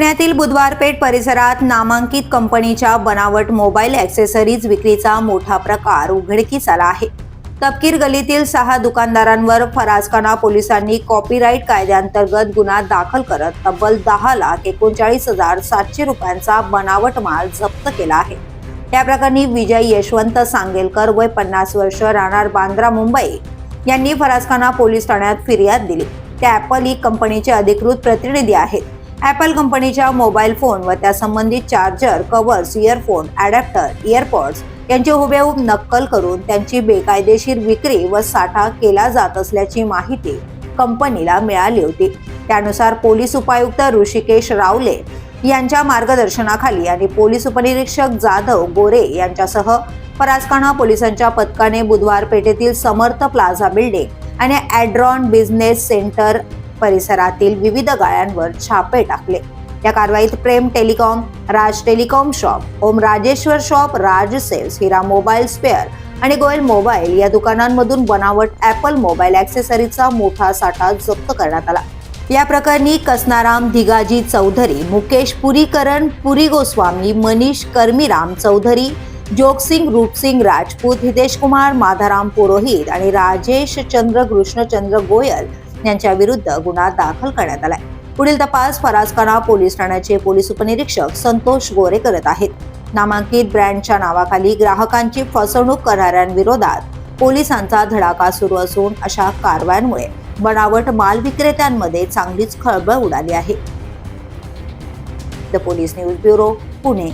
पुण्यातील बुधवारपेठ परिसरात नामांकित कंपनीच्या बनावट मोबाईल ॲक्सेसरीज विक्रीचा मोठा प्रकार उघडकीस आला आहे. तपकीर गलीतील सहा दुकानदारांवर फराजखाना पोलिसांनी कॉपीराईट कायद्याअंतर्गत गुन्हा दाखल करत तब्बल दहा लाख एकोणचाळीस हजार सातशे रुपयांचा बनावट माल जप्त केला आहे. या प्रकरणी विजय यशवंत सांगेलकर वय पन्नास वर्ष राहणार बांद्रा मुंबई. यांनी फराजखाना पोलीस ठाण्यात फिर्याद दिली. त्या ॲपल ही कंपनीचे अधिकृत प्रतिनिधी आहेत. ॲपल कंपनीच्या मोबाईल फोन व त्या संबंधित charger covers earphone adapter earpods यांची हुबेहूब नक्कल करून त्यांची बेकायदेशीर विक्री व साठा केला जात असल्याची माहिती कंपनीला मिळाली होती. त्यानुसार पोलीस उपायुक्त ऋषिकेश रावले यांच्या मार्गदर्शनाखाली आणि पोलीस उपनिरीक्षक जाधव गोरे यांच्यासह परासकाणा पोलिसांच्या पथकाने बुधवार पेठेतील समर्थ प्लाझा बिल्डिंग आणि ॲड्रॉन बिझनेस सेंटर परिसरातील विविध गाळ्यांवर छापे टाकले. या कारवाईत Prem telecom Raj telecom shop Om Rajeshwar shop Raj sales Hira mobile spare आणि गोयल मोबाईल या दुकानांमधून बनावट ॲपल मोबाईल ॲक्सेसरीचा मोठा साठा जप्त करण्यात आला. या प्रकरणी कसनाराम धिगाजी चौधरी मुकेश पुरीकरण पुरी गोस्वामी मनीष कर्मीराम चौधरी जोगसिंग रूपसिंग राजपूत हितेश कुमार माधाराम पुरोहित आणि राजेश चंद्र कृष्णचंद्र गोयल यांच्या विरुद्ध गुन्हा दाखल करण्यात आलाय. पुढील तपास फराजखाना पोलीस ठाण्याचे पोलीस उपनिरीक्षक संतोष गोरे करत आहेत. नामांकित ब्रँडच्या नावाखाली ग्राहकांची फसवणूक करणाऱ्यांविरोधात पोलिसांचा धडाका सुरू असून अशा कारवायांमुळे बनावट माल विक्रेत्यांमध्ये चांगलीच खळबळ उडाली आहे. The police news bureau Pune.